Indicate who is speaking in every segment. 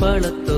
Speaker 1: பழத்த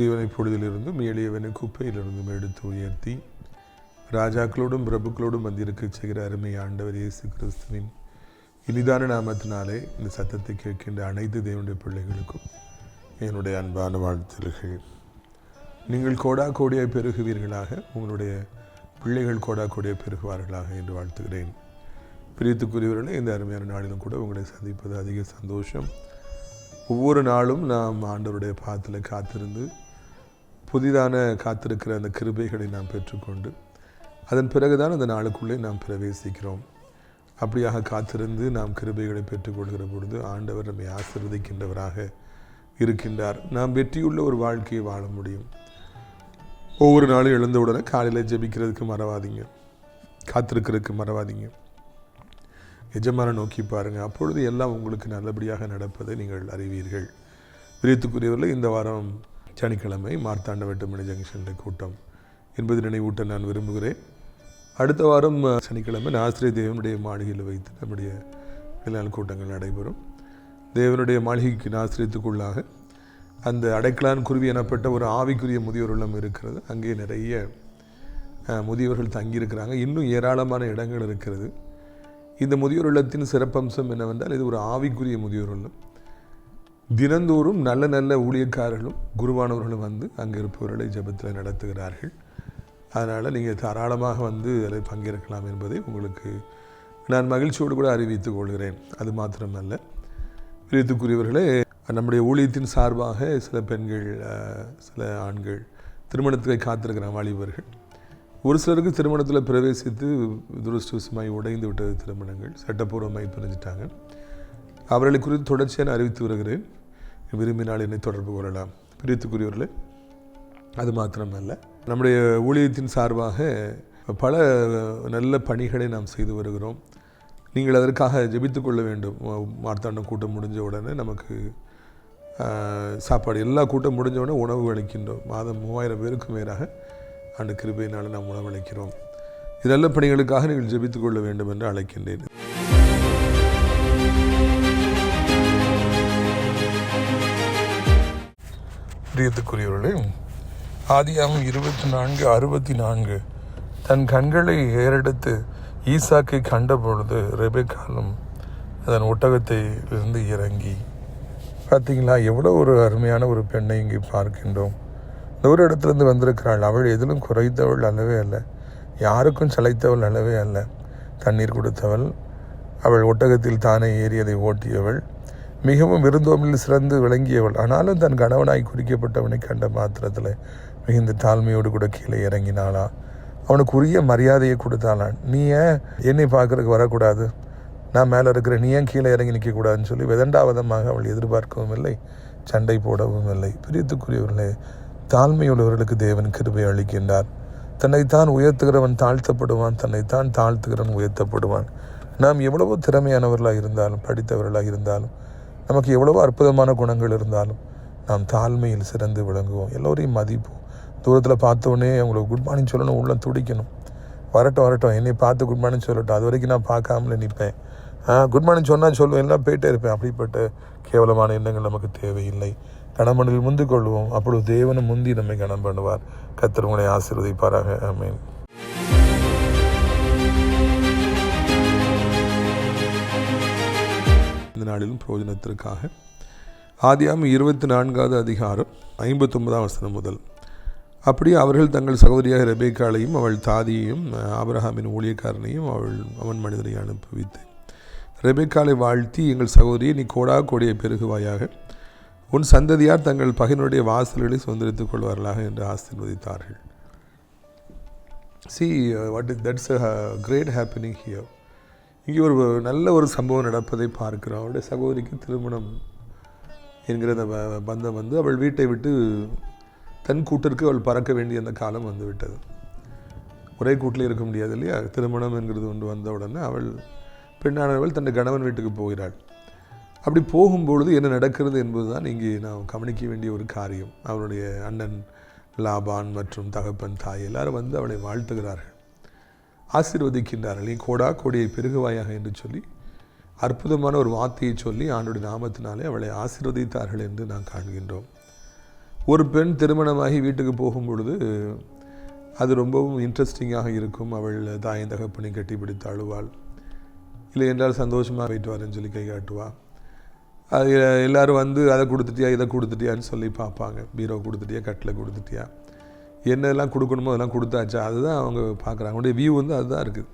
Speaker 2: சிறியவனை பொழுதிலிருந்தும் எளியவனை குப்பையிலிருந்தும் எடுத்து உயர்த்தி ராஜாக்களோடும் பிரபுக்களோடும் வந்திருக்க செய்கிற அருமை ஆண்டவர் இயேசு கிறிஸ்துவின் இனிதான நாமத்தினாலே இந்த சத்தத்தை கேட்கின்ற அனைத்து தேவனுடைய பிள்ளைகளுக்கும் என்னுடைய அன்பான வாழ்த்துகள் நீங்கள் கோடா கோடியாக பெருகுவீர்களாக உங்களுடைய பிள்ளைகள் கோடா கோடியாக பெருகுவார்களாக என்று வாழ்த்துகிறேன் பிரித்துக்குரியவர்களே இந்த அருமையான நாளிலும் கூட உங்களை சந்திப்பது அதிக சந்தோஷம் ஒவ்வொரு நாளும் நாம் ஆண்டவருடைய பாத்தில் காத்திருந்து புதிதான காத்திருக்கிற அந்த கிருபைகளை நாம் பெற்றுக்கொண்டு அதன் பிறகுதான் அந்த நாளுக்குள்ளே நாம் பிரவேசிக்கிறோம் அப்படியாக காத்திருந்து நாம் கிருபைகளை பெற்றுக்கொள்கிற பொழுது ஆண்டவர் நம்மை ஆசிர்வதிக்கின்றவராக இருக்கின்றார் நாம் வெற்றியுள்ள ஒரு வாழ்க்கையை வாழ முடியும் ஒவ்வொரு
Speaker 3: நாளும் எழுந்தவுடனே காலையில் ஜபிக்கிறதுக்கு மறவாதீங்க காத்திருக்கிறதுக்கு மறவாதீங்க எஜமான நோக்கி பாருங்கள் அப்பொழுது எல்லாம் உங்களுக்கு நல்லபடியாக நடப்பதை நீங்கள் அறிவீர்கள் விரித்துக்குரியவர்கள் இந்த வாரம் சனிக்கிழமை மார்த்தாண்ட வேட்டுமணி ஜங்ஷனில் கூட்டம் என்பது நினைவூட்ட நான் விரும்புகிறேன் அடுத்த வாரம் சனிக்கிழமை ஆசிரியர் தேவனுடைய மாளிகையில் வைத்து நம்முடைய இளநாள் கூட்டங்கள் நடைபெறும் தேவனுடைய மாளிகைக்கு ஆசிரியத்துக்குள்ளாக அந்த அடைக்கலான் குருவி எனப்பட்ட ஒரு ஆவிக்குரிய முதியோர் இருக்கிறது அங்கே நிறைய முதியவர்கள் தங்கியிருக்கிறாங்க இன்னும் ஏராளமான இடங்கள் இருக்கிறது இந்த முதியோர் இல்லத்தின் சிறப்பம்சம் என்னவென்றால் இது ஒரு ஆவிக்குரிய முதியோர் இல்லம் தினந்தோறும் நல்ல நல்ல ஊழியக்காரர்களும் குருவானவர்களும் வந்து அங்கே இருப்பவர்களை ஜபத்தில் நடத்துகிறார்கள் அதனால் நீங்கள் தாராளமாக வந்து அதில் பங்கேற்கலாம் என்பதை உங்களுக்கு நான் மகிழ்ச்சியோடு கூட அறிவித்துக் கொள்கிறேன் அது மாத்திரமல்ல விருத்துக்குரியவர்களே நம்முடைய ஊழியத்தின் சார்பாக சில பெண்கள் சில ஆண்கள் திருமணத்துக்கு காத்திருக்கிற வாலிபர்கள் ஒரு சிலருக்கு திருமணத்தில் பிரவேசித்து துரஷ்டவசமாய் உடைந்து விட்டது திருமணங்கள் சட்டப்பூர்வமாய் பிரிஞ்சிட்டாங்க அவர்களை குறித்து தொடர்ச்சியாக அறிவித்து வருகிறேன் விரும்பினால் என்னை தொடர்பு கொள்ளலாம் பிரியத்துக்குரியவர்களே அது மாத்திரமல்ல நம்முடைய ஊழியத்தின் சார்பாக பல நல்ல பணிகளை நாம் செய்து வருகிறோம் நீங்கள் அதற்காக ஜெபித்து கொள்ள வேண்டும் மார்த்தாண்டம் கூட்டம் முடிஞ்ச உடனே நமக்கு சாப்பாடு எல்லா கூட்டம் முடிஞ்ச உடனே உணவு அளிக்கின்றோம் மாதம் மூவாயிரம் பேருக்கு மேலாக அந்த கிருபையினால் நாம் உணவளிக்கிறோம் இதெல்லாம் பணிகளுக்காக நீங்கள் ஜெபித்து கொள்ள வேண்டும் என்று அழைக்கின்றேன் பிரியத்துக்குரியவர்களே ஆதியாகம் இருபத்தி நான்கு அறுபத்தி நான்கு தன் கண்களை ஏறெடுத்து ஈசாக்கை கண்டபொழுது காலம் அதன் ஒட்டகத்தை இருந்து இறங்கி பார்த்தீங்களா எவ்வளோ ஒரு அருமையான ஒரு பெண்ணை இங்கே பார்க்கின்றோம் இந்த ஒரு இடத்துலேருந்து வந்திருக்கிறாள் அவள் எதிலும் குறைத்தவள் அல்லவே அல்ல யாருக்கும் சளைத்தவள் அல்லவே அல்ல தண்ணீர் கொடுத்தவள் அவள் ஒட்டகத்தில் தானே ஏறி அதை ஓட்டியவள் மிகவும் விருந்தோமில் சிறந்து விளங்கியவள் ஆனாலும் தன் கணவனாய் குறிக்கப்பட்டவனை கண்ட மாத்திரத்தில் மிகுந்த தாழ்மையோடு கூட கீழே இறங்கினாளா அவனுக்கு உரிய மரியாதையை கொடுத்தாளா நீ ஏன் என்னை பார்க்குறதுக்கு வரக்கூடாது நான் மேலே இருக்கிற நீ ஏன் கீழே இறங்கி நிற்கக்கூடாதுன்னு சொல்லி விதண்டாவதமாக அவள் எதிர்பார்க்கவும் இல்லை சண்டை போடவும் இல்லை பிரியத்துக்குரியவர்களே தாழ்மையுள்ளவர்களுக்கு தேவன் கிருபை அளிக்கின்றார் தன்னைத்தான் உயர்த்துகிறவன் தாழ்த்தப்படுவான் தன்னைத்தான் தாழ்த்துகிறவன் உயர்த்தப்படுவான் நாம் எவ்வளவோ திறமையானவர்களாக இருந்தாலும் படித்தவர்களாக இருந்தாலும் நமக்கு எவ்வளவோ அற்புதமான குணங்கள் இருந்தாலும் நாம் தாழ்மையில் சிறந்து விளங்குவோம் எல்லோரையும் மதிப்போம் தூரத்தில் பார்த்தோன்னே அவங்களுக்கு குட் மார்னிங் சொல்லணும் உள்ளே துடிக்கணும் வரட்டும் வரட்டும் என்னை பார்த்து குட் மார்னிங்
Speaker 4: சொல்லட்டும் அது வரைக்கும் நான் பார்க்காமல நிற்பேன் குட் மார்னிங் சொன்னால் சொல்லுவேன் எல்லாம் போயிட்டே இருப்பேன் அப்படிப்பட்ட கேவலமான எண்ணங்கள் நமக்கு தேவையில்லை கணவனில் முந்து கொள்வோம் அப்பொழுது தேவனை முந்தி நம்மை கணம் பண்ணுவார் கத்திரவங்களை ஆசீர்வதிப்பாராக அமேன் இந்த நாளிலும் பிரயோஜனத்திற்காக ஆதியாம் இருபத்தி நான்காவது அதிகாரம் ஐம்பத்தொன்பதாம் வசனம் முதல் அப்படியே அவர்கள் தங்கள் சகோதரியாக ரெபேக்காளையும் அவள் தாதியையும் ஆபரஹாமின் ஊழியக்காரனையும் அவள் அவன் மனிதனை அனுப்பிவித்து ரெபேக்காலை வாழ்த்தி எங்கள் சகோதரியை நீ கோடா கோடியை பெருகுவாயாக உன் சந்ததியார் தங்கள் பகையினுடைய வாசல்களை சுதந்திரித்துக் கொள்வார்களாக என்று ஆசீர்வதித்தார்கள் see what is that's a great happening here இங்கே ஒரு நல்ல ஒரு சம்பவம் நடப்பதை பார்க்கிறோம் அவருடைய சகோதரிக்கு திருமணம் என்கிற அந்த பந்தம் வந்து அவள் வீட்டை விட்டு தன் கூட்டிற்கு அவள் பறக்க வேண்டிய அந்த காலம் வந்து விட்டது ஒரே கூட்டில் இருக்க முடியாது இல்லையா திருமணம் என்கிறது ஒன்று வந்த உடனே அவள் பெண்ணானவள் தன் கணவன் வீட்டுக்கு போகிறாள் அப்படி போகும்பொழுது என்ன நடக்கிறது என்பதுதான் இங்கே நாம் கவனிக்க வேண்டிய ஒரு காரியம் அவருடைய அண்ணன் லாபான் மற்றும் தகப்பன் தாய் எல்லாரும் வந்து அவளை வாழ்த்துகிறார்கள் ஆசீர்வதிக்கின்றார்கள் கோடா கோடியை பெருகுவாயாக என்று சொல்லி அற்புதமான ஒரு வார்த்தையை சொல்லி ஆண்டுடைய நாமத்தினாலே அவளை ஆசீர்வதித்தார்கள் என்று நாம் காண்கின்றோம் ஒரு பெண் திருமணமாகி வீட்டுக்கு போகும் பொழுது அது ரொம்பவும் இன்ட்ரெஸ்டிங்காக இருக்கும் அவள் தாயின் தகப்பனை கட்டி பிடித்து அழுவாள் இல்லை என்றால் சந்தோஷமாக போயிட்டு வரேன்னு சொல்லி கை காட்டுவாள் அது எல்லோரும் வந்து அதை கொடுத்துட்டியா இதை கொடுத்துட்டியான்னு சொல்லி பார்ப்பாங்க பீரோ கொடுத்துட்டியா கட்டில் கொடுத்துட்டியா என்னெல்லாம் கொடுக்கணுமோ அதெல்லாம் கொடுத்தாச்சா அதுதான் அவங்க பார்க்குறாங்க அவங்களுடைய வியூ வந்து அதுதான் இருக்குது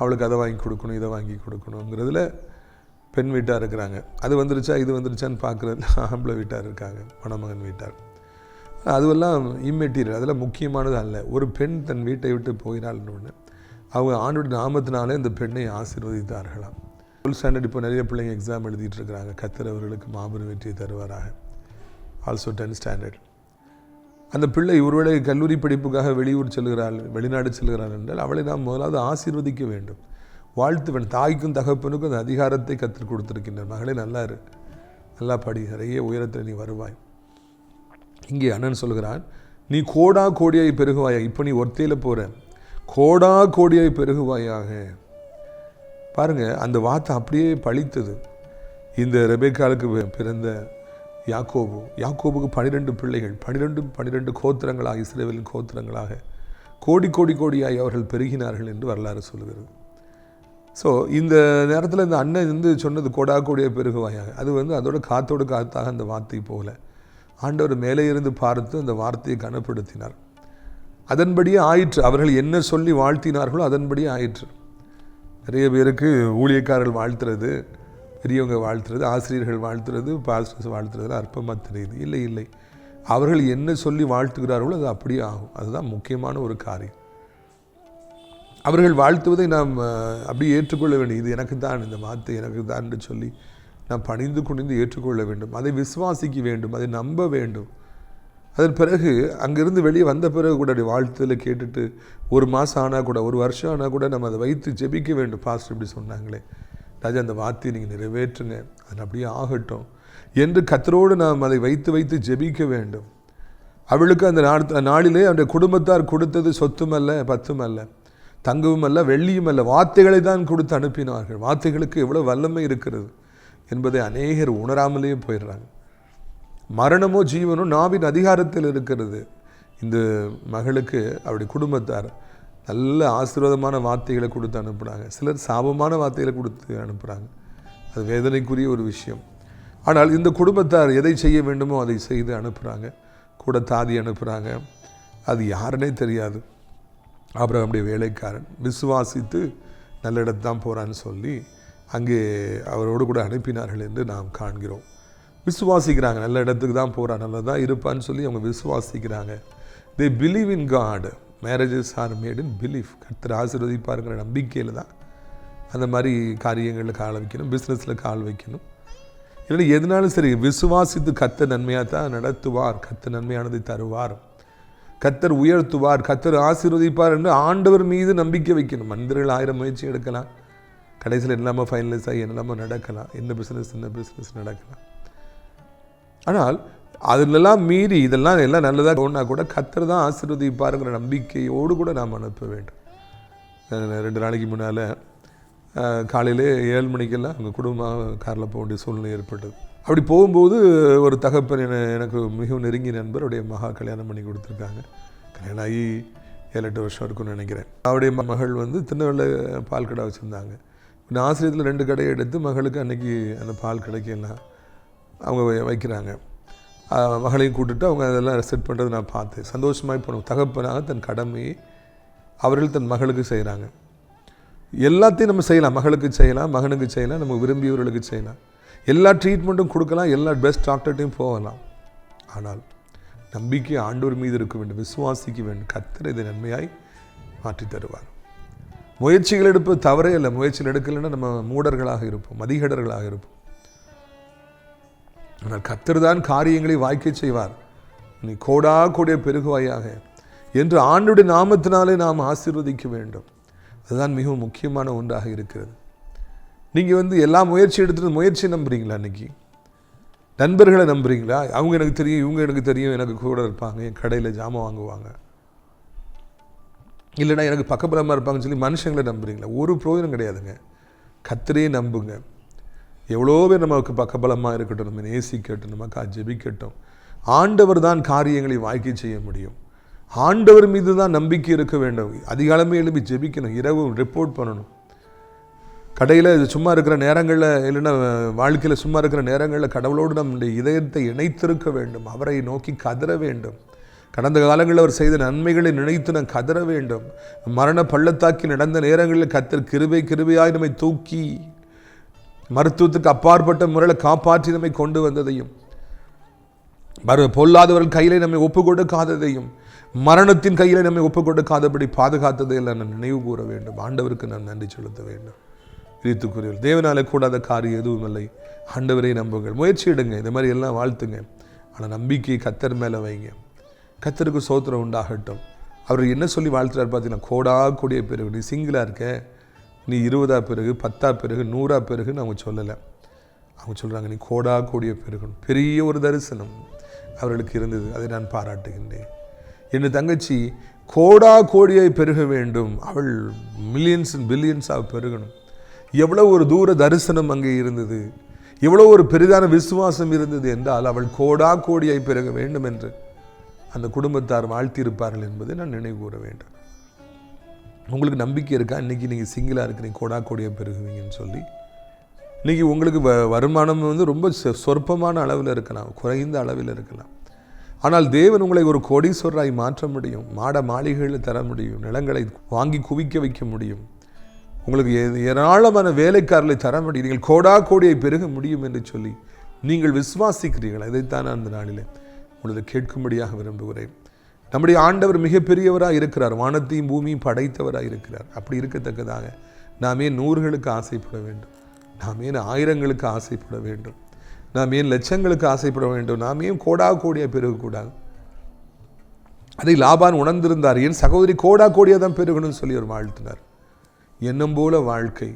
Speaker 4: அவளுக்கு அதை வாங்கி கொடுக்கணும் இதை வாங்கி கொடுக்கணுங்கிறதுல பெண் வீட்டார் இருக்கிறாங்க அது வந்துருச்சா இது வந்துருச்சான்னு பார்க்குறதுல ஆம்பளை வீட்டார் இருக்காங்க மணமகன் வீட்டார் அதுவெல்லாம் இம்மெட்டீரியல் அதில் முக்கியமானது அல்ல ஒரு பெண் தன் வீட்டை விட்டு போகிறாள்னு அவங்க ஆண்டோட நாமத்தினாலே இந்த பெண்ணை ஆசீர்வதித்தார்களாம் ஃபுல் ஸ்டாண்டர்ட் இப்போ நிறைய பிள்ளைங்க எக்ஸாம் எழுதிட்டு இருக்கிறாங்க கத்திரவர்களுக்கு மாபெரும் வெற்றியை தருவாராக ஆல்சோ டென்த் ஸ்டாண்டர்ட் அந்த பிள்ளை ஒருவேளை கல்லூரி படிப்புக்காக வெளியூர் செல்கிறாள் வெளிநாடு செல்கிறாள் என்றால் அவளை நாம் முதலாவது ஆசீர்வதிக்க வேண்டும் வாழ்த்து வேண்டும் தாய்க்கும் தகப்பனுக்கும் அந்த அதிகாரத்தை கற்றுக் கொடுத்துருக்கின்ற மகளே நல்லா இரு நல்லா படி நிறைய உயரத்தில் நீ வருவாய் இங்கே அண்ணன் சொல்கிறான் நீ கோடா கோடியாய் பெருகுவாயா இப்போ நீ ஒத்தையில் போகிற கோடா கோடியாய் பெருகுவாயாக பாருங்கள் அந்த வார்த்தை அப்படியே பழித்தது இந்த ரெபேக்காலுக்கு பிறந்த யாக்கோபு யாக்கோபுக்கு பனிரெண்டு பிள்ளைகள் பனிரெண்டு பனிரெண்டு கோத்திரங்களாக இஸ்ரேவலின் கோத்திரங்களாக கோடி கோடி கோடியாகி அவர்கள் பெருகினார்கள் என்று வரலாறு சொல்கிறது ஸோ இந்த நேரத்தில் இந்த அண்ணன் வந்து சொன்னது கோடா கோடியாக பெருகுவாயாக அது வந்து அதோட காத்தோடு காத்தாக அந்த வார்த்தை போகல ஆண்டவர் மேலே இருந்து பார்த்து அந்த வார்த்தையை கனப்படுத்தினார் அதன்படியே ஆயிற்று அவர்கள் என்ன சொல்லி வாழ்த்தினார்களோ அதன்படியே ஆயிற்று நிறைய பேருக்கு ஊழியக்காரர்கள் வாழ்த்துறது பெரியவங்க வாழ்த்துறது ஆசிரியர்கள் வாழ்த்துறது பாஸ்டர்ஸ் வாழ்த்துறதுல அற்பமாக தெரியுது இல்லை இல்லை அவர்கள் என்ன சொல்லி வாழ்த்துகிறார்களோ அது அப்படியே ஆகும் அதுதான் முக்கியமான ஒரு காரியம் அவர்கள் வாழ்த்துவதை நாம் அப்படி ஏற்றுக்கொள்ள வேண்டும் இது எனக்கு தான் இந்த வார்த்தை எனக்கு தான் என்று சொல்லி நாம் பணிந்து குனிந்து ஏற்றுக்கொள்ள வேண்டும் அதை விசுவாசிக்க வேண்டும் அதை நம்ப வேண்டும் அதன் பிறகு அங்கேருந்து வெளியே வந்த பிறகு கூட அப்படி வாழ்த்துல கேட்டுட்டு ஒரு மாதம் ஆனால் கூட ஒரு வருஷம் ஆனால் கூட நம்ம அதை வைத்து ஜெபிக்க வேண்டும் பாஸ்ட் இப்படி சொன்னாங்களே ராஜா அந்த வார்த்தையை நீங்கள் நிறைவேற்றுங்க அது அப்படியே ஆகட்டும் என்று கத்தரோடு நாம் அதை வைத்து வைத்து ஜெபிக்க வேண்டும் அவளுக்கு அந்த நாளிலே அவருடைய குடும்பத்தார் கொடுத்தது சொத்தும் அல்ல பத்தும் அல்ல தங்கவும் அல்ல வெள்ளியும் அல்ல வார்த்தைகளை தான் கொடுத்து அனுப்பினார்கள் வார்த்தைகளுக்கு எவ்வளோ வல்லமை இருக்கிறது என்பதை அநேகர் உணராமலேயே போயிடுறாங்க மரணமோ ஜீவனோ நாவின் அதிகாரத்தில் இருக்கிறது இந்த மகளுக்கு அவருடைய குடும்பத்தார் நல்ல ஆசீர்வாதமான வார்த்தைகளை கொடுத்து அனுப்புகிறாங்க சிலர் சாபமான வார்த்தைகளை கொடுத்து அனுப்புகிறாங்க அது வேதனைக்குரிய ஒரு விஷயம் ஆனால் இந்த குடும்பத்தார் எதை செய்ய வேண்டுமோ அதை செய்து அனுப்புகிறாங்க கூட தாதி அனுப்புகிறாங்க அது யாருனே தெரியாது அப்புறம் அப்படி வேலைக்காரன் விசுவாசித்து நல்ல இடத்து தான் போகிறான்னு சொல்லி அங்கே அவரோடு கூட அனுப்பினார்கள் என்று நாம் காண்கிறோம் விசுவாசிக்கிறாங்க நல்ல இடத்துக்கு தான் போகிறான் நல்லதாக இருப்பான்னு சொல்லி அவங்க விசுவாசிக்கிறாங்க தே believe in god marriages are made in belief கர்த்தர் ஆசீர்வதிப்பாருங்கிற நம்பிக்கையில் தான் அந்த மாதிரி காரியங்களில் கால் வைக்கணும் பிஸ்னஸில் கால் வைக்கணும் இல்லை எதுனாலும் சரி விசுவாசித்து கத்த நன்மையாக தான் நடத்துவார் கத்த நன்மையானதை தருவார் கத்தர் உயர்த்துவார் கத்தர் ஆசீர்வதிப்பார் என்று ஆண்டவர் மீது நம்பிக்கை வைக்கணும் மனிதர்கள் ஆயிரம் முயற்சி எடுக்கலாம் கடைசியில் எல்லாமே ஃபைனலைஸ் ஆகி எல்லாமே நடக்கலாம் என்ன பிஸ்னஸ் என்ன பிஸ்னஸ் நடக்கலாம் ஆனால் அதிலெல்லாம் மீறி இதெல்லாம் எல்லாம் நல்லதாக ஒன்றா கூட கத்தர் தான் ஆசீர்வதிப்பாருங்கிற நம்பிக்கையோடு கூட நாம் அனுப்ப வேண்டும் ரெண்டு நாளைக்கு முன்னால் காலையிலே ஏழு மணிக்கெல்லாம் எங்கள் குடும்பமாக காரில் போக வேண்டிய சூழ்நிலை ஏற்பட்டது அப்படி போகும்போது ஒரு தகப்பன் எனக்கு மிகவும் நெருங்கிய நண்பருடைய மகா கல்யாணம் பண்ணி கொடுத்துருக்காங்க கல்யாணம் ஆகி ஏழு எட்டு வருஷம் இருக்கும்னு நினைக்கிறேன் அவருடைய மகள் வந்து திருநெல்வேலியில் பால் கடை வச்சுருந்தாங்க ஆசிரியத்தில் ரெண்டு கடையை எடுத்து மகளுக்கு அன்றைக்கி அந்த பால் கடைக்கு அவங்க வைக்கிறாங்க மகளையும் கூட்டுட்டு அவங்க அதெல்லாம் செட் பண்ணுறது நான் பார்த்து சந்தோஷமாக போனோம் தகப்பனாக தன் கடமையை அவர்கள் தன் மகளுக்கு செய்கிறாங்க எல்லாத்தையும் நம்ம செய்யலாம் மகளுக்கு செய்யலாம் மகனுக்கு செய்யலாம் நம்ம விரும்பியவர்களுக்கு செய்யலாம் எல்லா ட்ரீட்மெண்ட்டும் கொடுக்கலாம் எல்லா பெஸ்ட் டாக்டர்கிட்டையும் போகலாம் ஆனால் நம்பிக்கை ஆண்டோர் மீது இருக்க வேண்டும் விசுவாசிக்க வேண்டும் கத்தர் இதை நன்மையாய் மாற்றி தருவார் முயற்சிகள் எடுப்பது தவறே இல்லை முயற்சிகள் எடுக்கலைன்னா நம்ம மூடர்களாக இருப்போம் மதிகடர்களாக இருப்போம் ஆனால் கத்தர் தான் காரியங்களை வாய்க்க செய்வார் நீ கோடா கூடிய பெருகுவாயாக என்று ஆண்டுடைய நாமத்தினாலே நாம் ஆசீர்வதிக்க வேண்டும் அதுதான் மிகவும் முக்கியமான ஒன்றாக இருக்கிறது நீங்கள் வந்து எல்லா முயற்சி எடுத்துகிட்டு முயற்சியை நம்புறீங்களா இன்றைக்கி நண்பர்களை நம்புறீங்களா அவங்க எனக்கு தெரியும் இவங்க எனக்கு தெரியும் எனக்கு கூட இருப்பாங்க என் கடையில் ஜாமம் வாங்குவாங்க இல்லைனா எனக்கு பக்கபலமாக இருப்பாங்கன்னு சொல்லி மனுஷங்களை நம்புறீங்களா ஒரு பிரயோஜனம் கிடையாதுங்க கத்திரையே நம்புங்க எவ்வளோ பேர் நமக்கு பக்கபலமாக இருக்கட்டும் நம்ம நேசிக்கட்டும் நமக்காக ஜெபிக்கட்டும் ஆண்டவர் தான் காரியங்களை வாழ்க்கை செய்ய முடியும் ஆண்டவர் மீது தான் நம்பிக்கை இருக்க வேண்டும் அதிகாலமே எழுப்பி ஜெபிக்கணும் இரவு ரிப்போர்ட் பண்ணணும் கடையில் சும்மா இருக்கிற நேரங்களில் இல்லைன்னா வாழ்க்கையில் சும்மா இருக்கிற நேரங்களில் கடவுளோடு நம்முடைய இதயத்தை இணைத்திருக்க வேண்டும் அவரை நோக்கி கதற வேண்டும் கடந்த காலங்களில் அவர் செய்த நன்மைகளை நினைத்து நான் கதற வேண்டும் மரண பள்ளத்தாக்கி நடந்த நேரங்களில் கத்தர் கிருபை கிருபையாக நம்மை தூக்கி மருத்துவத்துக்கு அப்பாற்பட்ட முறையில் காப்பாற்றி நம்மை கொண்டு வந்ததையும் மறு பொல்லாதவர்கள் கையிலே நம்மை ஒப்பு கொடுக்காததையும் மரணத்தின் கையிலே நம்மை ஒப்பு கொடுக்காதபடி பாதுகாத்ததை எல்லாம் நான் நினைவு கூற வேண்டும் ஆண்டவருக்கு நான் நன்றி செலுத்த வேண்டும் இழுத்துக்குரியவர் தேவனாலே கூடாத காரியம் எதுவும் இல்லை ஆண்டவரை நம்புங்கள் முயற்சி எடுங்க இந்த மாதிரி எல்லாம் வாழ்த்துங்க ஆனால் நம்பிக்கையை கத்தர் மேலே வைங்க கத்தருக்கு சோத்திரம் உண்டாகட்டும் அவர் என்ன சொல்லி வாழ்த்துறாரு பார்த்தீங்கன்னா கோடா கூடிய நீ சிங்கிளாக இருக்க நீ இருபதா பிறகு பத்தா பிறகு நூறா பிறகுன்னு அவங்க சொல்லலை அவங்க சொல்கிறாங்க நீ கோடா கோடிய பிறகு பெரிய ஒரு தரிசனம் அவர்களுக்கு இருந்தது அதை நான் பாராட்டுகின்றேன் என் தங்கச்சி கோடா கோடியை பெருக வேண்டும் அவள் மில்லியன்ஸ் அண்ட் பில்லியன்ஸாக பெருகணும் எவ்வளோ ஒரு தூர தரிசனம் அங்கே இருந்தது எவ்வளோ ஒரு பெரிதான விசுவாசம் இருந்தது என்றால் அவள் கோடா கோடியை பெருக வேண்டும் என்று அந்த குடும்பத்தார் வாழ்த்தியிருப்பார்கள் என்பதை நான் நினைவு கூற வேண்டும் உங்களுக்கு நம்பிக்கை இருக்கா இன்றைக்கி நீங்கள் சிங்கிளாக இருக்கிறீங்க கோடா கோடியாக பெருகுவீங்கன்னு சொல்லி இன்றைக்கி உங்களுக்கு வ வருமானம் வந்து ரொம்ப சொற்பமான அளவில் இருக்கலாம் குறைந்த அளவில் இருக்கலாம் ஆனால் தேவன் உங்களை ஒரு கோடீஸ்வரராய் மாற்ற முடியும் மாட மாளிகைகளை தர முடியும் நிலங்களை வாங்கி குவிக்க வைக்க முடியும் உங்களுக்கு ஏராளமான வேலைக்காரர்களை தர முடியும் நீங்கள் கோடா கோடியை பெருக முடியும் என்று சொல்லி நீங்கள் விசுவாசிக்கிறீர்கள் இதைத்தான் அந்த நாளில் உங்களது கேட்கும்படியாக விரும்புகிறேன் நம்முடைய ஆண்டவர் மிகப்பெரியவராக இருக்கிறார் வானத்தையும் பூமியும் படைத்தவராக இருக்கிறார் அப்படி இருக்கத்தக்கதாக நாம் ஏன் நூறுகளுக்கு ஆசைப்பட வேண்டும் நாம் ஏன் ஆயிரங்களுக்கு ஆசைப்பட வேண்டும் நாம் ஏன் லட்சங்களுக்கு ஆசைப்பட வேண்டும் நாம் ஏன் கோடா கோடியாக பெருகக்கூடாது அதை லாபான் உணர்ந்திருந்தார் என் சகோதரி கோடா கோடியாக தான் பெருகணும்னு சொல்லி அவர் வாழ்த்தினார் எண்ணம் போல வாழ்க்கை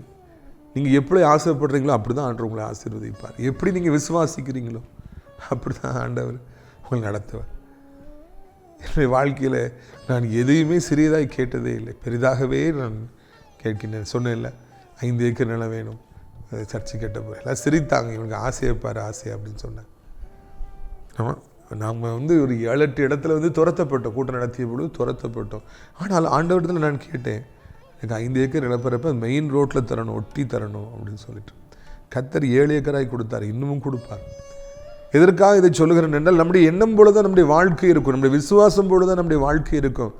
Speaker 4: நீங்கள் எப்படி ஆசைப்படுறீங்களோ அப்படி தான் ஆண்டவர் உங்களை ஆசீர்வதிப்பார் எப்படி நீங்கள் விசுவாசிக்கிறீங்களோ அப்படி தான் ஆண்டவர் உங்களை நடத்துவார் என்னுடைய வாழ்க்கையில் நான் எதையுமே சிறியதாக கேட்டதே இல்லை பெரிதாகவே நான் கேட்கின்றேன் இல்லை ஐந்து ஏக்கர் நிலம் வேணும் சர்ச்சை கேட்டப்போ எல்லாம் சிரித்தாங்க இவனுக்கு ஆசையை பாரு ஆசை அப்படின்னு சொன்னேன் ஆமாம் நாம் வந்து ஒரு ஏழு எட்டு இடத்துல வந்து துரத்தப்பட்டோம் கூட்டம் நடத்திய பொழுது துரத்தப்பட்டோம் ஆனால் ஆண்டவரத்தில் நான் கேட்டேன் எனக்கு ஐந்து ஏக்கர் நிலப்பரப்ப மெயின் ரோட்டில் தரணும் ஒட்டி தரணும் அப்படின்னு சொல்லிட்டு கத்தர் ஏழு ஏக்கராய் கொடுத்தார் இன்னமும் கொடுப்பார் எதற்காக இதை சொல்லுகிறேன் என்றால் நம்முடைய எண்ணம் போல நம்முடைய வாழ்க்கை இருக்கும் நம்முடைய விசுவாசம் பொழுது தான் நம்முடைய வாழ்க்கை இருக்கும்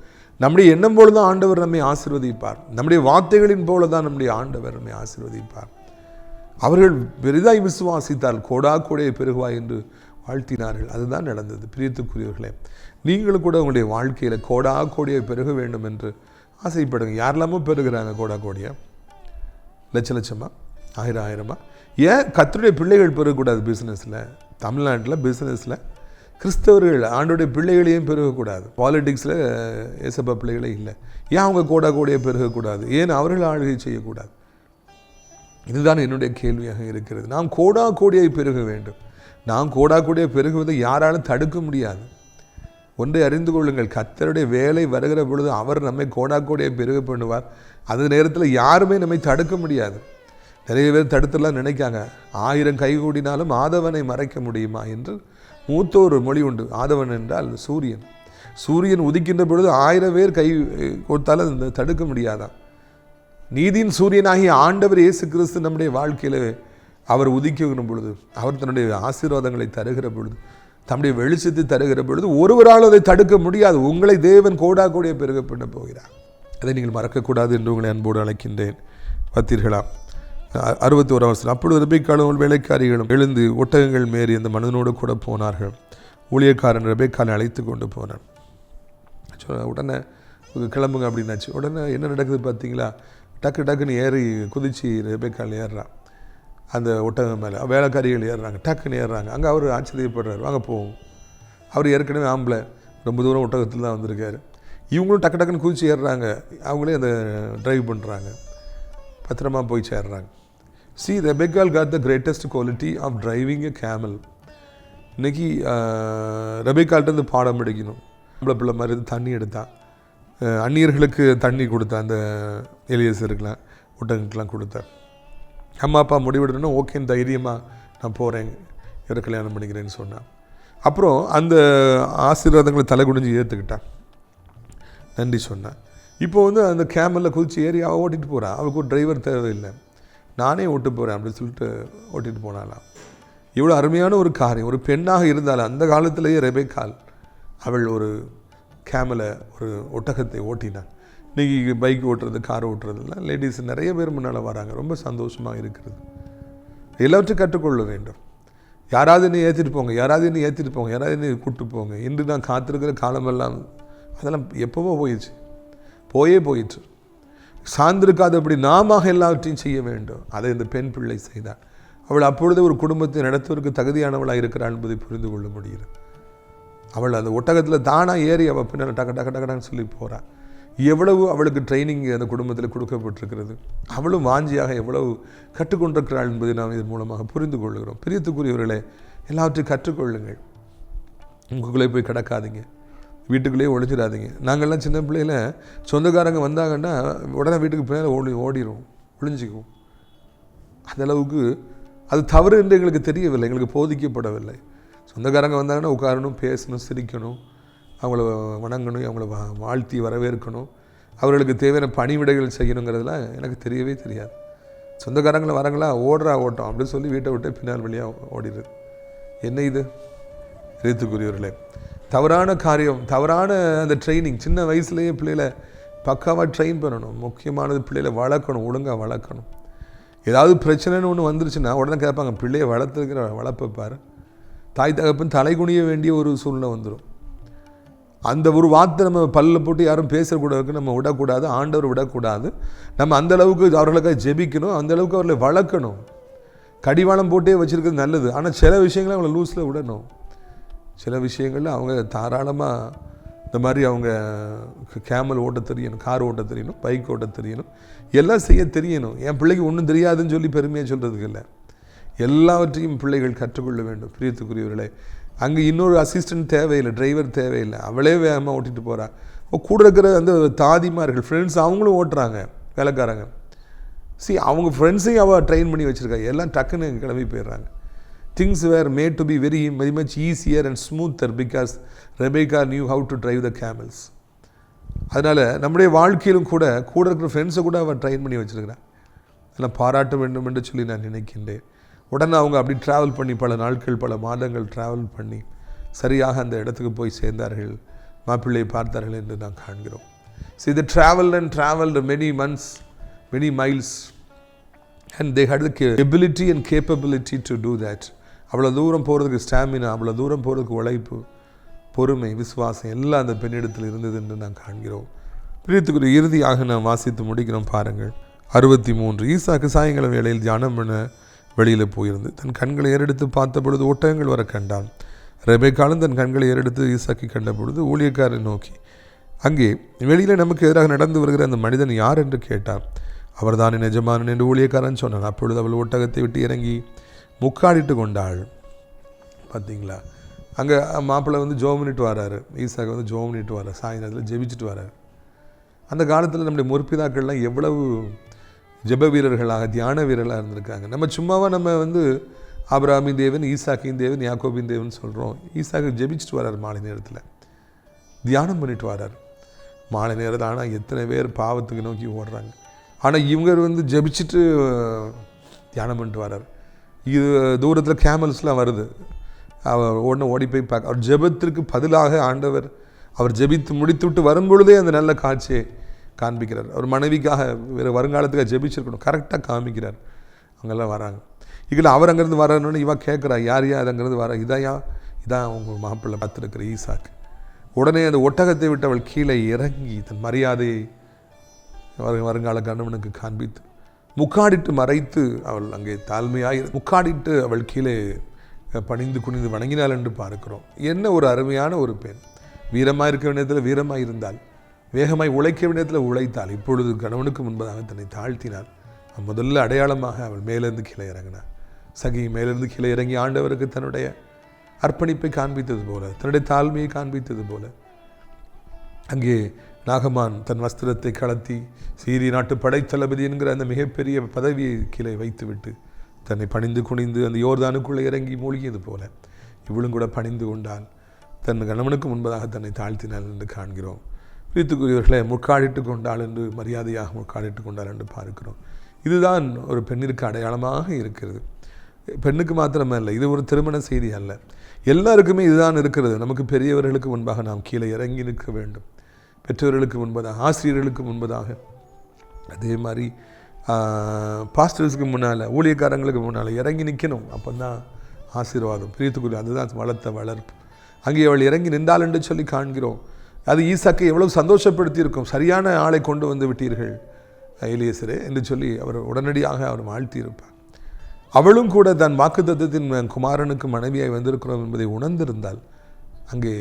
Speaker 4: நம்முடைய எண்ணம் பொழுது ஆண்டவர் நம்மை ஆசிர்வதிப்பார் நம்முடைய வார்த்தைகளின் போல தான் நம்முடைய ஆண்டவர் நம்மை ஆசிர்வதிப்பார் அவர்கள் பெரிதாய் விசுவாசித்தால் கோடா கோடையை பெருகுவாய் என்று வாழ்த்தினார்கள் அதுதான் நடந்தது பிரியத்துக்குரியவர்களே நீங்களும் கூட உங்களுடைய வாழ்க்கையில் கோடா கோடியை பெருக வேண்டும் என்று ஆசைப்படுங்க யாரெல்லாமோ பெருகிறாங்க கோடா கோடியை லட்ச லட்சமாக ஆயிரம் ஆயிரமா ஏன் கத்தருடைய பிள்ளைகள் பெருகக்கூடாது பிஸ்னஸில் தமிழ்நாட்டில் பிஸ்னஸில் கிறிஸ்தவர்கள் ஆண்டுடைய பிள்ளைகளையும் பெருகக்கூடாது பாலிடிக்ஸில் ஏசப்ப பிள்ளைகளே இல்லை ஏன் அவங்க கோடா கோடையே பெருகக்கூடாது ஏன் அவர்கள் ஆளுகை செய்யக்கூடாது இதுதான் என்னுடைய கேள்வியாக இருக்கிறது நாம் கோடா கோடியை பெருக வேண்டும் நாம் கோடா கோடியை பெருகுவதை யாராலும் தடுக்க முடியாது ஒன்றை அறிந்து கொள்ளுங்கள் கத்தருடைய வேலை வருகிற பொழுது அவர் நம்மை கோடா கோடியை பெருக பண்ணுவார் அந்த நேரத்தில் யாருமே நம்மை தடுக்க முடியாது நிறைய பேர் தடுத்துலாம் நினைக்காங்க ஆயிரம் கைகூடினாலும் ஆதவனை மறைக்க முடியுமா என்று மூத்த ஒரு மொழி உண்டு ஆதவன் என்றால் சூரியன் சூரியன் உதிக்கின்ற பொழுது ஆயிரம் பேர் கை கொடுத்தாலும் தடுக்க முடியாதான் நீதியின் சூரியனாகிய ஆண்டவர் இயேசு கிறிஸ்து நம்முடைய வாழ்க்கையில் அவர் உதிக்கிற பொழுது அவர் தன்னுடைய ஆசீர்வாதங்களை தருகிற பொழுது தம்முடைய வெளிச்சத்தை தருகிற பொழுது ஒருவரால் அதை தடுக்க முடியாது உங்களை தேவன் கோடா கூடிய பெருக பண்ண போகிறார் அதை நீங்கள் மறக்கக்கூடாது என்று உங்களை அன்போடு அழைக்கின்றேன் பார்த்தீர்களா அறுபத்தி ஓராம் வருஷம் அப்பொழுது ரபிக்காலும் வேலைக்காரிகளும் எழுந்து ஒட்டகங்கள் மேறி அந்த மனதனோடு கூட போனார்கள் ஊழியக்காரன் ரபிக்காலை அழைத்து கொண்டு போனான் உடனே கிளம்புங்க அப்படின்னாச்சு உடனே என்ன நடக்குது பார்த்தீங்களா டக்கு டக்குன்னு ஏறி குதிச்சு ரபிக்கால் ஏறுறான் அந்த ஒட்டகம் மேலே வேலைக்காரிகள் ஏறுறாங்க டக்குன்னு ஏறுறாங்க அங்கே அவர் ஆச்சரியப்படுறாரு வாங்க போவோம் அவர் ஏற்கனவே ஆம்பளை ரொம்ப தூரம் ஒட்டகத்தில் தான் வந்திருக்காரு இவங்களும் டக்கு டக்குன்னு குதிச்சு ஏறுறாங்க அவங்களே அந்த ட்ரைவ் பண்ணுறாங்க பத்திரமா போய் சேர்றாங்க see Rebecca got the greatest quality of driving a camel இன்னைக்கு இருந்து பாடம் படிக்கணும் நம்மளை பிள்ளை மாதிரி தண்ணி எடுத்தான் அந்நியர்களுக்கு தண்ணி கொடுத்தேன் அந்த எலியசருக்கெலாம் ஒட்டனுக்கெலாம் கொடுத்தேன் அம்மா அப்பா முடிவெடுத்தோன்னா ஓகே தைரியமாக நான் போகிறேன் இவரை கல்யாணம் பண்ணிக்கிறேன்னு சொன்னான் அப்புறம் அந்த ஆசீர்வாதங்களை தலை குடிஞ்சு ஏற்றுக்கிட்டான் நன்றி சொன்னான் இப்போ வந்து அந்த கேமலில் குதிச்சு ஏறி அவள் ஓட்டிகிட்டு போகிறான் அவளுக்கு ஒரு டிரைவர் தேவையில்லை நானே ஓட்டு போகிறேன் அப்படின்னு சொல்லிட்டு ஓட்டிகிட்டு போனாலாம் இவ்வளோ அருமையான ஒரு காரியம் ஒரு பெண்ணாக இருந்தாலும் அந்த காலத்திலேயே ரெபேக்கால் அவள் ஒரு கேமலை ஒரு ஒட்டகத்தை ஓட்டினாள் இன்றைக்கி பைக் ஓட்டுறது கார் ஓட்டுறதுலாம் லேடிஸ் நிறைய பேர் முன்னால் வராங்க ரொம்ப சந்தோஷமாக இருக்கிறது எல்லாவற்றையும் கற்றுக்கொள்ள வேண்டும் யாராவது நீ ஏற்றிட்டு போங்க யாராவது நீ ஏற்றிட்டு போங்க யாராவது நீ கூப்பிட்டு போங்க இன்று நான் காத்திருக்கிற காலமெல்லாம் அதெல்லாம் எப்போவோ போயிடுச்சு போயே போயிடுச்சு சார்ந்திருக்காதபடி நாம எல்லாவற்றையும் செய்ய வேண்டும் அதை இந்த பெண் பிள்ளை செய்தார் அவள் அப்பொழுது ஒரு குடும்பத்தை நடத்துவதற்கு தகுதியானவளாக இருக்கிறாள் என்பதை புரிந்து கொள்ள முடிகிறது அவள் அந்த ஒட்டகத்தில் தானாக ஏறி அவள் பின்னால் டக டக டகடான்னு சொல்லி போகிறாள் எவ்வளவு அவளுக்கு ட்ரைனிங் அந்த குடும்பத்தில் கொடுக்கப்பட்டிருக்கிறது அவளும் வாஞ்சியாக எவ்வளவு கற்றுக்கொண்டிருக்கிறாள் என்பதை நாம் இதன் மூலமாக புரிந்து கொள்கிறோம் பிரியத்துக்குரியவர்களே எல்லாவற்றையும் கற்றுக்கொள்ளுங்கள் உங்களுக்குள்ளே போய் கிடக்காதீங்க வீட்டுக்குள்ளேயே ஒழிச்சிடாதீங்க நாங்கள்லாம் சின்ன பிள்ளையில் சொந்தக்காரங்க வந்தாங்கன்னா உடனே வீட்டுக்கு பின்னால் ஓடி ஓடிடுவோம் ஒழிஞ்சிக்குவோம் அந்த அளவுக்கு அது தவறு என்று எங்களுக்கு தெரியவில்லை எங்களுக்கு போதிக்கப்படவில்லை சொந்தக்காரங்க வந்தாங்கன்னா உட்காரணும் பேசணும் சிரிக்கணும் அவங்கள வணங்கணும் அவங்கள வாழ்த்தி வரவேற்கணும் அவர்களுக்கு தேவையான பணிவிடைகள் செய்யணுங்கிறதுலாம் எனக்கு தெரியவே தெரியாது சொந்தக்காரங்களை வரங்களா ஓடுறா ஓட்டம் அப்படின்னு சொல்லி வீட்டை விட்டு பின்னால் வழியாக ஓடிடுது என்ன இது எழுத்துக்குரியவர்களே தவறான காரியம் தவறான அந்த ட்ரைனிங் சின்ன வயசுலேயே பிள்ளைகளை பக்காவாக ட்ரெயின் பண்ணணும் முக்கியமானது பிள்ளைகளை வளர்க்கணும் ஒழுங்காக வளர்க்கணும் ஏதாவது பிரச்சனைன்னு ஒன்று வந்துருச்சுன்னா உடனே கேட்பாங்க பிள்ளையை வளர்த்துக்கிற வளர்ப்பார் தாய் தகப்பன் தலை குனிய வேண்டிய ஒரு சூழ்நிலை வந்துடும் அந்த ஒரு வார்த்தை நம்ம பல்லில் போட்டு யாரும் பேசக்கூடாது நம்ம விடக்கூடாது ஆண்டவர் விடக்கூடாது நம்ம அந்த அளவுக்கு அவர்களுக்காக ஜெபிக்கணும் அந்த அளவுக்கு அவர்களை வளர்க்கணும் கடிவாளம் போட்டே வச்சுருக்கிறது நல்லது ஆனால் சில விஷயங்களை அவங்களை லூஸில் விடணும் சில விஷயங்களில் அவங்க தாராளமாக இந்த மாதிரி அவங்க கேமல் ஓட்ட தெரியணும் கார் ஓட்ட தெரியணும் பைக் ஓட்ட தெரியணும் எல்லாம் செய்ய தெரியணும் என் பிள்ளைக்கு ஒன்றும் தெரியாதுன்னு சொல்லி பெருமையாக சொல்கிறதுக்கு இல்லை எல்லாவற்றையும் பிள்ளைகள் கற்றுக்கொள்ள வேண்டும் பிரியத்துக்குரியவர்களே அங்கே இன்னொரு அசிஸ்டன்ட் தேவையில்லை டிரைவர் தேவையில்லை அவளே வேகமாக ஓட்டிகிட்டு போகிறா கூட இருக்கிற அந்த தாதிமார்கள் ஃப்ரெண்ட்ஸ் அவங்களும் ஓட்டுறாங்க வேலைக்காரங்க சி அவங்க ஃப்ரெண்ட்ஸையும் அவள் ட்ரெயின் பண்ணி வச்சுருக்காங்க எல்லாம் டக்குன்னு கிளம்பி போயிடுறாங்க things were made to be very very much easier and smoother because Rebecca knew how to drive the camels அதனால் நம்முடைய வாழ்க்கையிலும் கூட கூட இருக்கிற ஃப்ரெண்ட்ஸை கூட அவன் ட்ரைன் பண்ணி வச்சுருக்கிறான் அதெல்லாம் பாராட்ட வேண்டும் என்று சொல்லி நான் நினைக்கின்றேன் உடனே அவங்க அப்படி ட்ராவல் பண்ணி பல நாட்கள் பல மாதங்கள் ட்ராவல் பண்ணி சரியாக அந்த இடத்துக்கு போய் சேர்ந்தார்கள் மாப்பிள்ளையை பார்த்தார்கள் என்று நாம் காண்கிறோம் ஸோ இது travel and travel many months many miles and they had the ability and capability to do that அவ்வளோ தூரம் போகிறதுக்கு ஸ்டாமினா அவ்வளோ தூரம் போகிறதுக்கு உழைப்பு பொறுமை விசுவாசம் எல்லாம் அந்த பெண்ணிடத்தில் இருந்தது என்று நாம் காண்கிறோம் பிரியத்துக்கு இறுதியாக நாம் வாசித்து முடிக்கிறோம் பாருங்கள் அறுபத்தி மூன்று ஈசாக்கு சாயங்கால வேளையில் தியானம் பண்ண வெளியில் போயிருந்து தன் கண்களை ஏறெடுத்து பார்த்த பொழுது ஒட்டகங்கள் வர கண்டான் காலம் தன் கண்களை ஏறெடுத்து ஈசாக்கி கண்ட பொழுது ஊழியக்காரன் நோக்கி அங்கே வெளியில் நமக்கு எதிராக நடந்து வருகிற அந்த மனிதன் யார் என்று கேட்டான் அவர்தான் என் எஜமானன் என்று ஊழியக்காரன் சொன்னான் அப்பொழுது அவள் ஒட்டகத்தை விட்டு இறங்கி முக்காடிட்டு கொண்டாள் பார்த்தீங்களா அங்கே மாப்பிள்ளை வந்து ஜோமினிட்டு வர்றாரு ஈசாக்கு வந்து ஜோமினிட்டு வரார் சாயந்தரத்தில் ஜெபிச்சுட்டு வராரு அந்த காலத்தில் நம்முடைய முற்பிதாக்கள்லாம் எவ்வளவு ஜெப வீரர்களாக தியான வீரர்களாக இருந்திருக்காங்க நம்ம சும்மாவாக நம்ம வந்து ஆப்ராமி தேவன் ஈசாக்கின் தேவன் யாக்கோபின் தேவன் சொல்கிறோம் ஈசாக்கு ஜெபிச்சுட்டு வரார் மாலை நேரத்தில் தியானம் பண்ணிட்டு வரார் மாலை நேரத்தில் ஆனால் எத்தனை பேர் பாவத்துக்கு நோக்கி ஓடுறாங்க ஆனால் இவங்க வந்து ஜெபிச்சுட்டு தியானம் பண்ணிட்டு வரார் இது தூரத்தில் கேமல்ஸ்லாம் வருது அவர் உடனே ஓடி போய் பார்க்க அவர் ஜெபத்திற்கு பதிலாக ஆண்டவர் அவர் ஜெபித்து முடித்துவிட்டு வரும்பொழுதே அந்த நல்ல காட்சியை காண்பிக்கிறார் அவர் மனைவிக்காக வேறு வருங்காலத்துக்காக ஜெபிச்சிருக்கணும் கரெக்டாக காமிக்கிறார் அவங்கெல்லாம் வராங்க இதில் அவர் அங்கேருந்து வரணும்னு இவா கேட்குறா யார் யார் அது அங்கேருந்து வர இதையா இதான் அவங்க மாப்பிள்ளை பார்த்துருக்குற ஈசாக்கு உடனே அந்த ஒட்டகத்தை விட்டு அவள் கீழே இறங்கி தன் மரியாதையை வருங்கால கணவனுக்கு காண்பித்து முக்காடிட்டு மறைத்து அவள் அங்கே தாழ்மையாக முக்காடிட்டு அவள் கீழே பணிந்து குனிந்து வணங்கினாள் என்று பார்க்கிறோம் என்ன ஒரு அருமையான ஒரு பெண் வீரமாக இருக்க வேண்டியதில் வீரமாக இருந்தால் வேகமாய் உழைக்க வேண்டியதில் உழைத்தாள் இப்பொழுது கணவனுக்கு முன்பதாக தன்னை தாழ்த்தினாள் முதல்ல அடையாளமாக அவள் மேலிருந்து கீழே இறங்கினாள் சகி மேலிருந்து கீழே இறங்கி ஆண்டவருக்கு தன்னுடைய அர்ப்பணிப்பை காண்பித்தது போல தன்னுடைய தாழ்மையை காண்பித்தது போல அங்கே நாகமான் தன் வஸ்திரத்தை கலத்தி சீரி நாட்டு படைத்தளபதி என்கிற அந்த மிகப்பெரிய பதவியை கீழே வைத்துவிட்டு தன்னை பணிந்து குனிந்து அந்த யோர்தானுக்குள்ளே இறங்கி மூழ்கியது போல இவளும் கூட பணிந்து கொண்டால் தன் கணவனுக்கு முன்பதாக தன்னை தாழ்த்தினாள் என்று காண்கிறோம் பிரித்துக்குரியவர்களை முக்காடிட்டு கொண்டாள் என்று மரியாதையாக முக்காடிட்டு கொண்டாள் என்று பார்க்கிறோம் இதுதான் ஒரு பெண்ணிற்கு அடையாளமாக இருக்கிறது பெண்ணுக்கு மாத்திரமே இல்லை இது ஒரு திருமண செய்தி அல்ல எல்லாருக்குமே இதுதான் இருக்கிறது நமக்கு பெரியவர்களுக்கு முன்பாக நாம் கீழே இறங்கி நிற்க வேண்டும் பெற்றோர்களுக்கு முன்பதாக ஆசிரியர்களுக்கு முன்பதாக அதே மாதிரி பாஸ்டர்ஸுக்கு முன்னால் ஊழியக்காரங்களுக்கு முன்னால் இறங்கி நிற்கணும் அப்போ தான் ஆசீர்வாதம் பிரியத்துக்குரிய அதுதான் வளர்த்த வளர்ப்பு அங்கே அவள் இறங்கி நின்றாள் என்று சொல்லி காண்கிறோம் அது ஈசாக்கை எவ்வளவு சந்தோஷப்படுத்தியிருக்கும் சரியான ஆளை கொண்டு வந்து விட்டீர்கள் இளையசரே என்று சொல்லி அவர் உடனடியாக அவர் வாழ்த்தியிருப்பார் அவளும் கூட தன் வாக்கு குமாரனுக்கு மனைவியாக வந்திருக்கிறோம் என்பதை உணர்ந்திருந்தால் அங்கே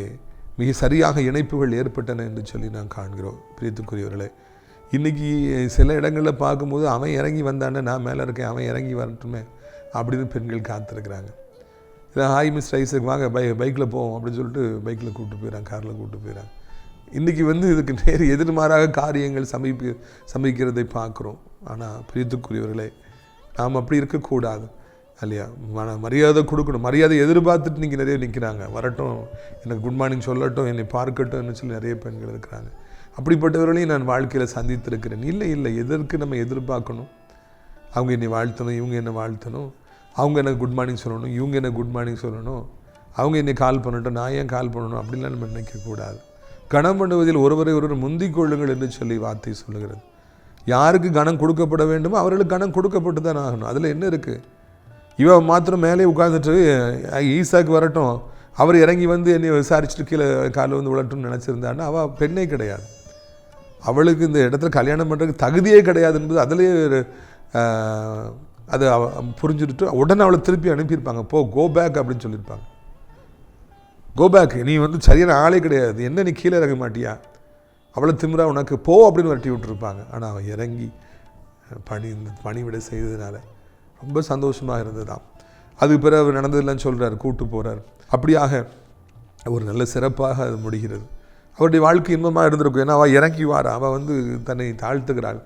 Speaker 4: மிக சரியாக இணைப்புகள் ஏற்பட்டன என்று சொல்லி நான் காண்கிறோம் பிரியத்துக்குரியவர்களே இன்றைக்கி சில இடங்களில் பார்க்கும்போது அவன் இறங்கி வந்தானே நான் மேலே இருக்கேன் அவன் இறங்கி வரட்டுமே அப்படின்னு பெண்கள் காத்திருக்கிறாங்க இல்லை ஹாய் மிஸ் ரைஸுக்கு வாங்க பை பைக்கில் போவோம் அப்படின்னு சொல்லிட்டு பைக்கில் கூப்பிட்டு போயிடறாங்க காரில் கூப்பிட்டு போயிடறாங்க இன்றைக்கி வந்து இதுக்கு நேர் எதிர்மாறாக காரியங்கள் சமைப்பு சமைக்கிறதை பார்க்குறோம் ஆனால் பிரியத்துக்குரியவர்களே நாம் அப்படி இருக்கக்கூடாது இல்லையா மன மரியாதை கொடுக்கணும் மரியாதை எதிர்பார்த்துட்டு நீங்கள் நிறைய நிற்கிறாங்க வரட்டும் எனக்கு குட் மார்னிங் சொல்லட்டும் என்னை பார்க்கட்டும்னு சொல்லி நிறைய பெண்கள் இருக்கிறாங்க அப்படிப்பட்டவர்களையும் நான் வாழ்க்கையில் சந்தித்திருக்கிறேன் இல்லை இல்லை எதற்கு நம்ம எதிர்பார்க்கணும் அவங்க என்னை வாழ்த்தணும் இவங்க என்னை வாழ்த்தணும் அவங்க எனக்கு குட் மார்னிங் சொல்லணும் இவங்க எனக்கு குட் மார்னிங் சொல்லணும் அவங்க என்னை கால் பண்ணட்டும் நான் ஏன் கால் பண்ணணும் அப்படின்லாம் நம்ம நினைக்கக்கூடாது கணம் பண்ணுவதில் ஒருவரை ஒருவர் முந்திக் கொள்ளுங்கள் என்று சொல்லி வார்த்தை சொல்லுகிறது யாருக்கு கணம் கொடுக்கப்பட வேண்டுமோ அவர்களுக்கு கணம் கொடுக்கப்பட்டு தான் ஆகணும் அதில் என்ன இருக்குது இவன் மாத்திரம் மேலே உட்காந்துட்டு ஈசாக்கு வரட்டும் அவர் இறங்கி வந்து என்னை விசாரிச்சுட்டு கீழே காலில் வந்து விளட்டும்னு நினச்சிருந்தான்னா அவள் பெண்ணே கிடையாது அவளுக்கு இந்த இடத்துல கல்யாணம் பண்ணுறதுக்கு தகுதியே கிடையாது என்பது ஒரு அது புரிஞ்சுட்டு உடனே அவளை திருப்பி அனுப்பியிருப்பாங்க போ கோ பேக் அப்படின்னு சொல்லியிருப்பாங்க கோ பேக் நீ வந்து சரியான ஆளே கிடையாது என்ன நீ கீழே இறங்க மாட்டியா அவளை திமிரா உனக்கு போ அப்படின்னு வரட்டி விட்டுருப்பாங்க ஆனால் அவன் இறங்கி பணி விட செய்ததுனால ரொம்ப சந்தோஷமாக இருந்ததாம் அதுக்கு பிறகு அவர் நடந்ததெல்லாம் சொல்கிறார் கூட்டு போகிறார் அப்படியாக ஒரு நல்ல சிறப்பாக அது முடிகிறது அவருடைய வாழ்க்கை இன்பமாக இருந்திருக்கும் ஏன்னா அவள் இறங்கிவார் அவள் வந்து தன்னை தாழ்த்துகிறாள்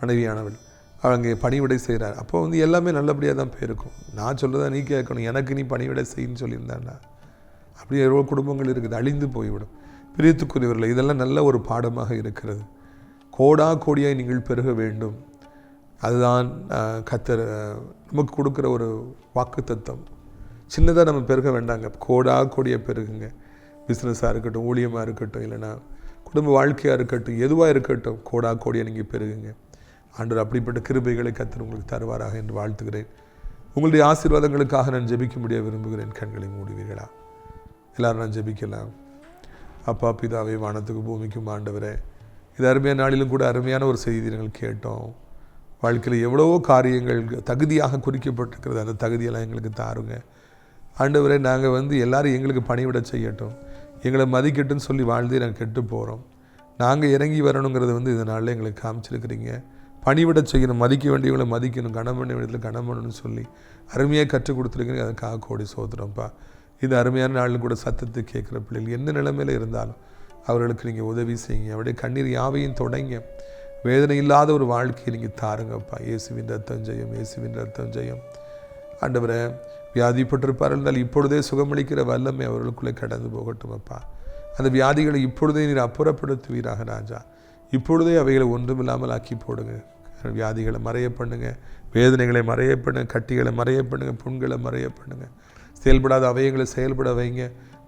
Speaker 4: மனைவியானவள் அவள் அங்கே பணிவிடை செய்கிறார் அப்போ வந்து எல்லாமே நல்லபடியாக தான் போயிருக்கும் நான் சொல்லதான் நீ கேட்கணும் எனக்கு நீ பணிவிடை செய்யுன்னு சொல்லியிருந்தாண்டா அப்படி எவ்வளோ குடும்பங்கள் இருக்குது அழிந்து போய்விடும் பிரித்துக்குரியவர்கள் இதெல்லாம் நல்ல ஒரு பாடமாக இருக்கிறது கோடா கோடியாக நீங்கள் பெருக வேண்டும் அதுதான் கத்தர் நமக்கு கொடுக்குற ஒரு வாக்கு தத்துவம் சின்னதாக நம்ம பெருக வேண்டாங்க கோடாக கோடியை பெருகுங்க பிஸ்னஸாக இருக்கட்டும் ஊழியமாக இருக்கட்டும் இல்லைனா குடும்ப வாழ்க்கையாக இருக்கட்டும் எதுவாக இருக்கட்டும் கோடா கோடியை நீங்கள் பெருகுங்க ஆண்டு அப்படிப்பட்ட கிருபைகளை கத்தர் உங்களுக்கு தருவாராக என்று வாழ்த்துகிறேன் உங்களுடைய ஆசீர்வாதங்களுக்காக நான் ஜெபிக்க முடிய விரும்புகிறேன் கண்களை மூடுவீர்களா எல்லோரும் நான் ஜெபிக்கலாம் அப்பா பிதாவை வானத்துக்கு பூமிக்கும் ஆண்டவரே இது அருமையான நாளிலும் கூட அருமையான ஒரு செய்தி நாங்கள் கேட்டோம் வாழ்க்கையில் எவ்வளவோ காரியங்கள் தகுதியாக குறிக்கப்பட்டிருக்கிறது அந்த தகுதியெல்லாம் எங்களுக்கு தாருங்க ஆண்டவரே நாங்கள் வந்து எல்லோரும் எங்களுக்கு பணிவிட செய்யட்டும் எங்களை மதிக்கட்டும்னு சொல்லி வாழ்ந்து நாங்கள் கெட்டு போகிறோம் நாங்கள் இறங்கி வரணுங்கிறது வந்து இதனால எங்களுக்கு காமிச்சிருக்கிறீங்க பணிவிட செய்யணும் மதிக்க வேண்டியவங்களை மதிக்கணும் கனம் பண்ண வேண்டியதில் கனம் பண்ணணும்னு சொல்லி அருமையாக கற்றுக் கொடுத்துருக்கீங்க அதுக்காக கோடி சோதரம்ப்பா இது அருமையான நாளில் கூட சத்தத்தை கேட்குற பிள்ளைகள் எந்த நிலைமையில் இருந்தாலும் அவர்களுக்கு நீங்கள் உதவி செய்யுங்க அவருடைய கண்ணீர் யாவையும் தொடங்க வேதனை இல்லாத ஒரு வாழ்க்கையை நீங்கள் தாருங்கப்பா இயேசுவின் ரத்தம் ஜெயம் இயேசுவின் ரத்தம் ஜெயம் ஆண்டவரை வியாதிப்பட்டிருப்பார் இருந்தால் இப்பொழுதே சுகமளிக்கிற வல்லமை அவர்களுக்குள்ளே கடந்து போகட்டும் அப்பா அந்த வியாதிகளை இப்பொழுதே நீர் அப்புறப்படுத்துவீராக ராஜா இப்பொழுதே அவைகளை ஒன்றுமில்லாமல் ஆக்கி போடுங்க வியாதிகளை மறைய பண்ணுங்க வேதனைகளை மறைய பண்ணுங்க கட்டிகளை மறைய பண்ணுங்க புண்களை மறைய பண்ணுங்க செயல்படாத அவயங்களை செயல்பட வைங்க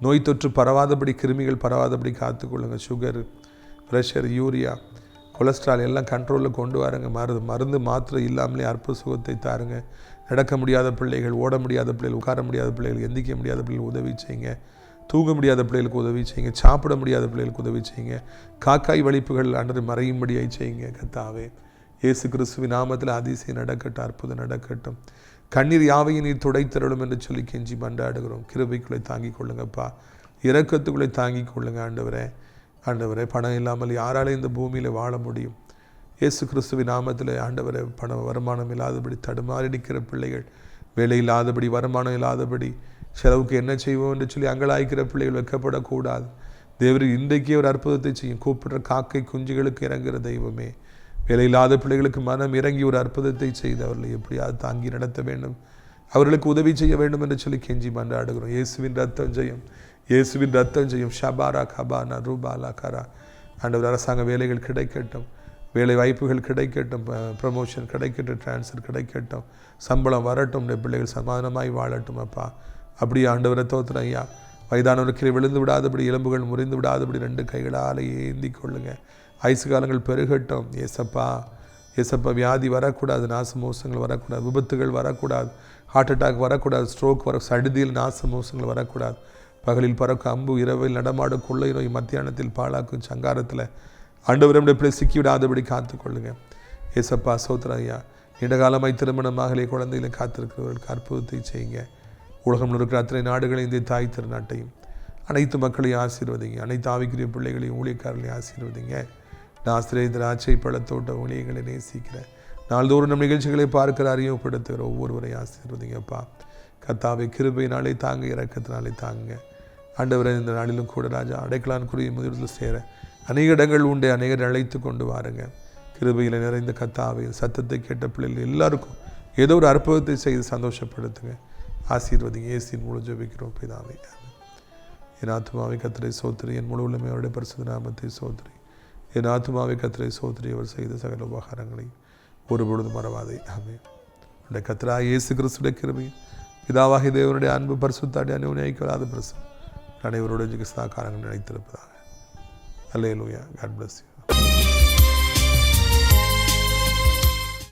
Speaker 4: நோய் தொற்று பரவாதபடி கிருமிகள் பரவாதபடி காத்துக்கொள்ளுங்க சுகர் ப்ரெஷர் யூரியா கொலஸ்ட்ரால் எல்லாம் கண்ட்ரோலில் கொண்டு வாருங்க மருந்து மருந்து மாத்திரை இல்லாமலே அற்ப சுகத்தை தாருங்க நடக்க முடியாத பிள்ளைகள் ஓட முடியாத பிள்ளைகள் உட்கார முடியாத பிள்ளைகள் எந்திக்க முடியாத பிள்ளைகள் உதவி செய்யுங்க தூங்க முடியாத பிள்ளைகளுக்கு உதவி செய்யுங்க சாப்பிட முடியாத பிள்ளைகளுக்கு உதவி செய்யுங்க காக்காய் வலிப்புகள் அன்று மறையும்படியாய் செய்யுங்க கத்தாவே இயேசு கிறிஸ்துவ நாமத்தில் அதிசயம் நடக்கட்டும் அற்புதம் நடக்கட்டும் கண்ணீர் யாவையும் நீர் துடைத்தருளும் என்று சொல்லி கெஞ்சி மண்டாடுகிறோம் கிருபைக்குள்ளே தாங்கிக் கொள்ளுங்கப்பா இறக்கத்துக்குள்ளே தாங்கிக் கொள்ளுங்க ஆண்டவரே ஆண்டவரே பணம் இல்லாமல் யாராலே இந்த பூமியில் வாழ முடியும் இயேசு கிறிஸ்துவின் நாமத்தில் ஆண்டவரை பண வருமானம் இல்லாதபடி நிற்கிற பிள்ளைகள் வேலை இல்லாதபடி வருமானம் இல்லாதபடி செலவுக்கு என்ன செய்வோம் என்று சொல்லி அங்கலாய்க்கிற பிள்ளைகள் வைக்கப்படக்கூடாது தேவர் இன்றைக்கே ஒரு அற்புதத்தை செய்யும் கூப்பிடுற காக்கை குஞ்சுகளுக்கு இறங்குகிற தெய்வமே வேலை இல்லாத பிள்ளைகளுக்கு மனம் இறங்கி ஒரு அற்புதத்தை செய்து அவர்களை எப்படியாவது தாங்கி நடத்த வேண்டும் அவர்களுக்கு உதவி செய்ய வேண்டும் என்று சொல்லி கெஞ்சி மன்றாடுகிறோம் இயேசுவின் ரத்தம் ஜெயம் இயேசுவின் ரத்தம் செய்யும் ஷபாரா கபானா ரூபாலா கரா அண்டவர் அரசாங்க வேலைகள் கிடைக்கட்டும் வேலை வாய்ப்புகள் கிடைக்கட்டும் ப்ரமோஷன் கிடைக்கட்டும் ட்ரான்ஸ்ஃபர் கிடைக்கட்டும் சம்பளம் வரட்டும் இந்த பிள்ளைகள் சமாதானமாய் வாழட்டும் அப்பா அப்படியே ஆண்டவரை தோத்துறேன் ஐயா வயதானவர் கீழே விழுந்து விடாதபடி எலும்புகள் முறிந்து விடாதபடி ரெண்டு கைகளால் ஏந்தி கொள்ளுங்கள் ஐசு காலங்கள் பெருகட்டும் ஏசப்பா ஏசப்பா வியாதி வரக்கூடாது நாச மோசங்கள் வரக்கூடாது விபத்துகள் வரக்கூடாது ஹார்ட் அட்டாக் வரக்கூடாது ஸ்ட்ரோக் வர சடுதியில் மோசங்கள் வரக்கூடாது பகலில் பறக்கும் அம்பு இரவில் நடமாடும் கொள்ளை நோய் மத்தியானத்தில் பாழாக்கும் சங்காரத்தில் ஆண்டவரம் இப்படி சிக்கிவிடாதபடி காத்து கொள்ளுங்க ஏசப்பா சோத்ரா ஐயா நீண்டகாலமாய் திருமணமாகலே குழந்தைகளை காத்திருக்கிறவர்களுக்கு அற்புதத்தை செய்யுங்க உலகம் இருக்கிற அத்தனை நாடுகளையும் இந்திய தாய் திருநாட்டையும் அனைத்து மக்களையும் ஆசீர்வதிங்க அனைத்து ஆவிக்குரிய பிள்ளைகளையும் ஊழியக்காரர்களையும் ஆசீர்வதிங்க நான் ஆசிரியர் திராட்சை பழத்தோட்ட ஊழியர்களை நேசிக்கிறேன் நாள்தோறும் நம் நிகழ்ச்சிகளை பார்க்கிற அறிமுகப்படுத்துகிற ஒவ்வொருவரையும் ஆசீர்வதிங்கப்பா கத்தாவை கிருபையினாலே தாங்க இறக்கத்தினாலே தாங்க ஆண்டவரை இந்த நாளிலும் கூட ராஜா அடைக்கலான் குருவி முதலில் சேர அநேக இடங்கள் உண்டு அநேகர் அழைத்து கொண்டு வாருங்க கிருபையில் நிறைந்த கத்தாவை சத்தத்தை கேட்ட பிள்ளைகள் எல்லாருக்கும் ஏதோ ஒரு அற்புதத்தை செய்து சந்தோஷப்படுத்துங்க ஆசீர்வதிங்க ஏசின் மூலம் ஜபிக்கிறோம் பிதாவை என் ஆத்மாவை கத்திரை சோத்திரி என் முழு உள்ளமை அவருடைய பரிசுத்த நாமத்தை சோத்திரி என் ஆத்மாவை கத்திரை சோத்திரி அவர் செய்த சகல உபகாரங்களை ஒரு பொழுது மறவாதே ஆமே அவருடைய கத்திரா இயேசு கிறிஸ்துடைய கிருபி பிதாவாகி தேவனுடைய அன்பு பரிசுத்தாடி அனுவனை ஐக்கியலாத அனைவரோடு உஜிகிஸ்தாக்காரங்கள் நினைத்திருப்பதாக அல்லே லூயா காட் பிளஸ் யூ